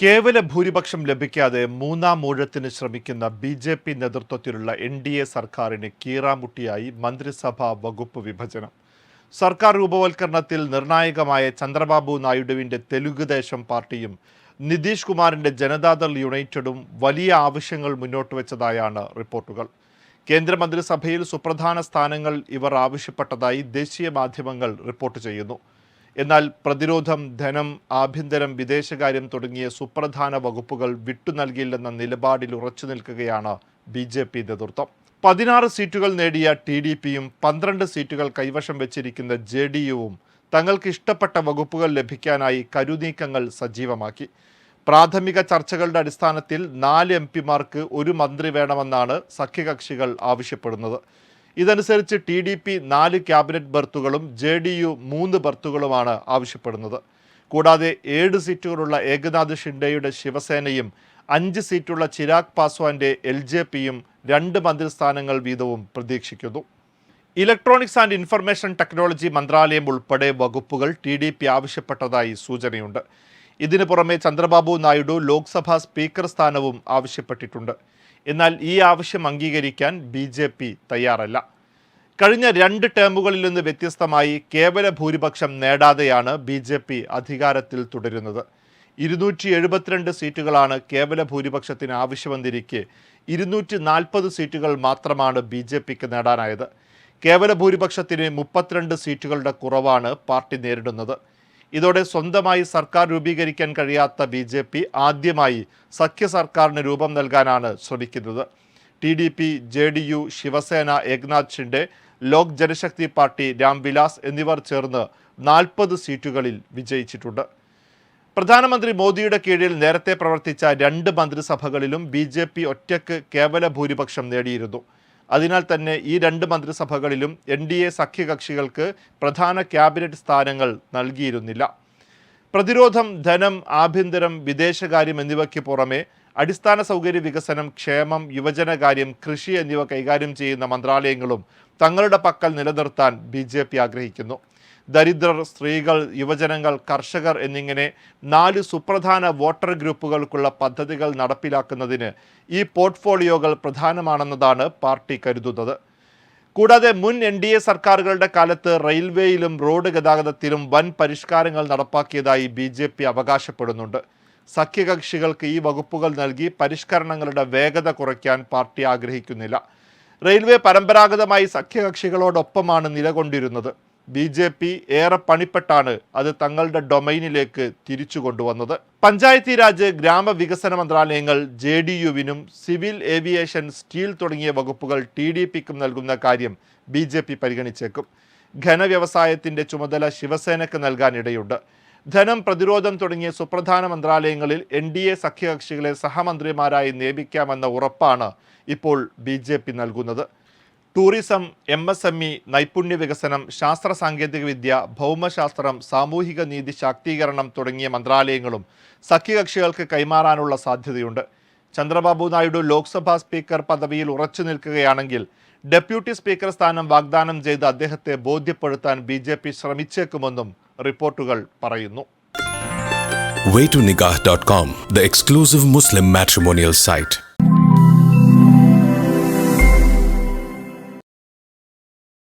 കേവല ഭൂരിപക്ഷം ലഭിക്കാതെ മൂന്നാം ഊഴത്തിന് ശ്രമിക്കുന്ന ബി ജെ പി നേതൃത്വത്തിലുള്ള എൻ ഡി എ സർക്കാരിന് കീറാമുട്ടിയായി മന്ത്രിസഭാ വകുപ്പ് വിഭജനം. സർക്കാർ രൂപവൽക്കരണത്തിൽ നിർണായകമായ ചന്ദ്രബാബു നായിഡുവിന്റെ തെലുഗുദേശം ദേശം പാർട്ടിയും നിതീഷ് കുമാറിന്റെ ജനതാദൾ യുണൈറ്റഡും വലിയ ആവശ്യങ്ങൾ മുന്നോട്ട് വെച്ചതായാണ് റിപ്പോർട്ടുകൾ. കേന്ദ്രമന്ത്രിസഭയിൽ സുപ്രധാന സ്ഥാനങ്ങൾ ഇവർ ആവശ്യപ്പെട്ടതായി ദേശീയ മാധ്യമങ്ങൾ റിപ്പോർട്ട് ചെയ്യുന്നു. എന്നാൽ പ്രതിരോധം ധനം ആഭ്യന്തരം വിദേശകാര്യം തുടങ്ങിയ സുപ്രധാന വകുപ്പുകൾ വിട്ടു നൽകിയില്ലെന്ന നിലപാടിൽ ഉറച്ചു നിൽക്കുകയാണ് ബി ജെ പി നേതൃത്വം. പതിനാറ് സീറ്റുകൾ നേടിയ ടി ഡി പിയും പന്ത്രണ്ട് സീറ്റുകൾ കൈവശം വെച്ചിരിക്കുന്ന ജെ ഡി യുവും തങ്ങൾക്ക് ഇഷ്ടപ്പെട്ട വകുപ്പുകൾ ലഭിക്കാനായി കരുനീക്കങ്ങൾ സജീവമാക്കി. പ്രാഥമിക ചർച്ചകളുടെ അടിസ്ഥാനത്തിൽ നാല് എം പിമാർക്ക് ഒരു മന്ത്രി വേണമെന്നാണ് സഖ്യകക്ഷികൾ ആവശ്യപ്പെടുന്നത്. ഇതനുസരിച്ച് ടി ഡി പി നാല് ക്യാബിനറ്റ് ബർത്തുകളും ജെ ഡി യു മൂന്ന് ബർത്തുകളുമാണ് ആവശ്യപ്പെടുന്നത്. കൂടാതെ ഏഴ് സീറ്റുകളുള്ള ഏകനാഥ് ഷിൻഡെയുടെ ശിവസേനയും അഞ്ച് സീറ്റുള്ള ചിരാഗ് പാസ്വാന്റെ എൽ ജെ പിയും രണ്ട് മന്ത്രിസ്ഥാനങ്ങൾ വീതവും പ്രതീക്ഷിക്കുന്നു. ഇലക്ട്രോണിക്സ് ആൻഡ് ഇൻഫർമേഷൻ ടെക്നോളജി മന്ത്രാലയം ഉൾപ്പെടെ വകുപ്പുകൾ ടി ഡി പി ആവശ്യപ്പെട്ടതായി സൂചനയുണ്ട്. ഇതിനു പുറമെ ചന്ദ്രബാബു നായിഡു ലോക്സഭാ സ്പീക്കർ സ്ഥാനവും ആവശ്യപ്പെട്ടിട്ടുണ്ട്. എന്നാൽ ഈ ആവശ്യം അംഗീകരിക്കാൻ ബി ജെ പി തയ്യാറല്ല. കഴിഞ്ഞ രണ്ട് ടേമുകളിൽ നിന്ന് വ്യത്യസ്തമായി കേവല ഭൂരിപക്ഷം നേടാതെയാണ് ബി ജെ പി അധികാരത്തിൽ തുടരുന്നത്. ഇരുന്നൂറ്റി എഴുപത്തിരണ്ട് സീറ്റുകളാണ് കേവല ഭൂരിപക്ഷത്തിന് ആവശ്യമെന്നിരിക്കെ ഇരുന്നൂറ്റി നാൽപ്പത് സീറ്റുകൾ മാത്രമാണ് ബി ജെ പിക്ക് നേടാനായത്. കേവല ഭൂരിപക്ഷത്തിന് മുപ്പത്തിരണ്ട് സീറ്റുകളുടെ കുറവാണ് പാർട്ടി നേരിടുന്നത്. ഇതോടെ സ്വന്തമായി സർക്കാർ രൂപീകരിക്കാൻ കഴിയാത്ത ബി ജെ പി ആദ്യമായി സഖ്യ സർക്കാരിന് രൂപം നൽകാനാണ് ശ്രമിക്കുന്നത്. T D P J D U Shiv Sena Eknath Shinde Lok Janshakti party Ramvilas എന്നിവർ ചേർന്ന് നാൽപ്പത് സീറ്റുകളിൽ വിജയിച്ചിട്ടുണ്ട്. പ്രധാനമന്ത്രി മോദിയുടെ കീഴിൽ നേരത്തെ പ്രവർത്തിച്ച രണ്ട് മന്ത്രിസഭകളിലും ബി ജെ പി ഒറ്റയ്ക്ക് കേവല ഭൂരിപക്ഷം നേടിയിരുന്നു. അതിനാൽ തന്നെ ഈ രണ്ട് മന്ത്രിസഭകളിലും എൻ ഡി എ സഖ്യകക്ഷികൾക്ക് പ്രധാന ക്യാബിനറ്റ് സ്ഥാനങ്ങൾ നൽകിയിരുന്നില്ല. പ്രതിരോധം ധനം ആഭ്യന്തരം വിദേശകാര്യം എന്നിവയ്ക്ക് പുറമെ അടിസ്ഥാന സൗകര്യ വികസനം ക്ഷേമം യുവജനകാര്യം കൃഷി എന്നിവ കൈകാര്യം ചെയ്യുന്ന മന്ത്രാലയങ്ങളും തങ്ങളുടെ പക്കൽ നിലനിർത്താൻ ബി ആഗ്രഹിക്കുന്നു. ദരിദ്രർ സ്ത്രീകൾ യുവജനങ്ങൾ കർഷകർ എന്നിങ്ങനെ നാല് സുപ്രധാന വോട്ടർ ഗ്രൂപ്പുകൾക്കുള്ള പദ്ധതികൾ നടപ്പിലാക്കുന്നതിന് ഈ പോർട്ട്ഫോളിയോകൾ പ്രധാനമാണെന്നതാണ് പാർട്ടി കരുതുന്നത്. കൂടാതെ മുൻ എൻ ഡി എ സർക്കാരുകളുടെ കാലത്ത് റെയിൽവേയിലും റോഡ് ഗതാഗതത്തിലും വൻ പരിഷ്കാരങ്ങൾ നടപ്പാക്കിയതായി ബി ജെ പി അവകാശപ്പെടുന്നുണ്ട്. സഖ്യകക്ഷികൾക്ക് ഈ വകുപ്പുകൾ നൽകി പരിഷ്കരണങ്ങളുടെ വേഗത കുറയ്ക്കാൻ പാർട്ടി ആഗ്രഹിക്കുന്നില്ല. റെയിൽവേ പരമ്പരാഗതമായി സഖ്യകക്ഷികളോടൊപ്പമാണ് നിലകൊണ്ടിരുന്നത്. ബി ജെ പി ഏറെ പണിപ്പെട്ടാണ് അത് തങ്ങളുടെ ഡൊമൈനിലേക്ക് തിരിച്ചു കൊണ്ടുവന്നത്. പഞ്ചായത്തി രാജ് ഗ്രാമവികസന മന്ത്രാലയങ്ങൾ ജെ ഡി യുവിനും സിവിൽ ഏവിയേഷൻ സ്റ്റീൽ തുടങ്ങിയ വകുപ്പുകൾ ടി ഡി പിക്കും നൽകുന്ന കാര്യം ബി ജെ പി പരിഗണിച്ചേക്കും. ഘനവ്യവസായത്തിന്റെ ചുമതല ശിവസേനയ്ക്ക് നൽകാനിടയുണ്ട്. ധനം പ്രതിരോധം തുടങ്ങിയ സുപ്രധാന മന്ത്രാലയങ്ങളിൽ എൻ ഡി എ സഖ്യകക്ഷികളെ സഹമന്ത്രിമാരായി നിയമിക്കാമെന്ന ഉറപ്പാണ് ഇപ്പോൾ ബി ജെ പി നൽകുന്നത്. Tourism M S M E നൈപുണ്യ വികസനം ശാസ്ത്ര സാങ്കേതിക വിദ്യ ഭൗമശാസ്ത്രം സാമൂഹിക നീതി ശാക്തീകരണം തുടങ്ങിയ മന്ത്രാലയങ്ങളും സഖ്യകക്ഷികൾക്ക് കൈമാറാനുള്ള സാധ്യതയുണ്ട് ചന്ദ്രബാബു നായിഡു ലോക്സഭാ സ്പീക്കർ പദവിയിൽ ഉറച്ചു നിൽക്കുകയാണെങ്കിൽ ഡെപ്യൂട്ടി സ്പീക്കർ സ്ഥാനം വാഗ്ദാനം ചെയ്ത് അദ്ദേഹത്തെ ബോധ്യപ്പെടുത്താൻ ബി ജെ പി ശ്രമിച്ചേക്കുമെന്നും റിപ്പോർട്ടുകൾ പറയുന്നു waytonikah.com, the exclusive Muslim matrimonial site.